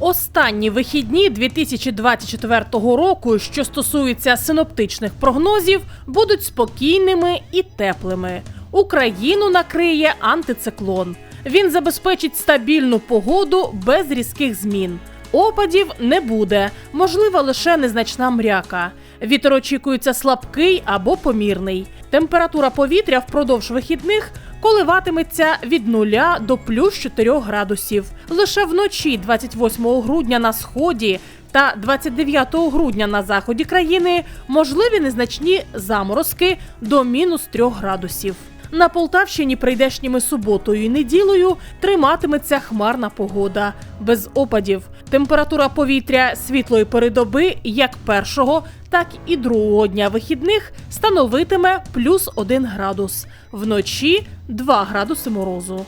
Останні вихідні 2024 року, що стосуються синоптичних прогнозів, будуть спокійними і теплими. Україну накриє антициклон. Він забезпечить стабільну погоду без різких змін. Опадів не буде, можлива лише незначна мряка. Вітер очікується слабкий або помірний. Температура повітря впродовж вихідних коливатиметься від 0 до плюс 4 градусів. Лише вночі 28 грудня на сході та 29 грудня на заході країни можливі незначні заморозки до мінус 3 градусів. На Полтавщині прийдешніми суботою і неділею триматиметься хмарна погода без опадів. Температура повітря світлої передоби як першого, так і другого дня вихідних становитиме плюс 1 градус, вночі 2 градуси морозу.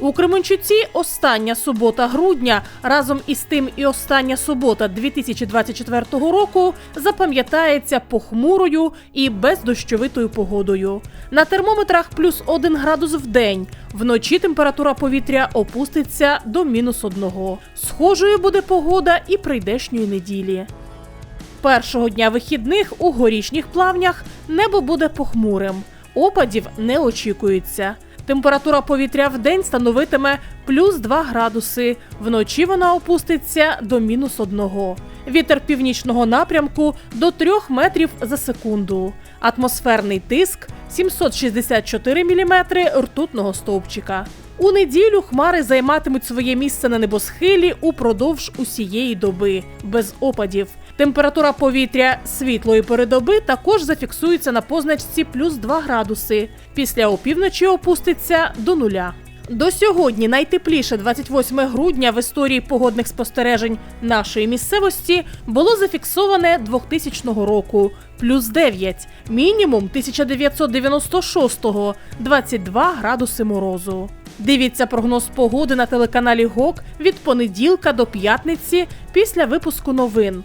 У Кременчуці остання субота грудня разом із тим і остання субота 2024 року запам'ятається похмурою і бездощовитою погодою. На термометрах плюс 1 градус в день. Вночі температура повітря опуститься до мінус одного. Схожою буде погода і прийдешньої неділі. Першого дня вихідних у горішніх плавнях небо буде похмурим. Опадів не очікується. Температура повітря в день становитиме плюс 2 градуси. Вночі вона опуститься до мінус 1. Вітер північного напрямку до 3 метрів за секунду. Атмосферний тиск 764 міліметри ртутного стовпчика. У неділю хмари займатимуть своє місце на небосхилі упродовж усієї доби, без опадів. Температура повітря світлої передоби також зафіксується на позначці плюс 2 градуси. Після опівночі опуститься до нуля. До сьогодні найтепліше 28 грудня в історії погодних спостережень нашої місцевості було зафіксоване 2000 року плюс 9, мінімум 1996-го 22 градуси морозу. Дивіться прогноз погоди на телеканалі ГОК від понеділка до п'ятниці після випуску новин.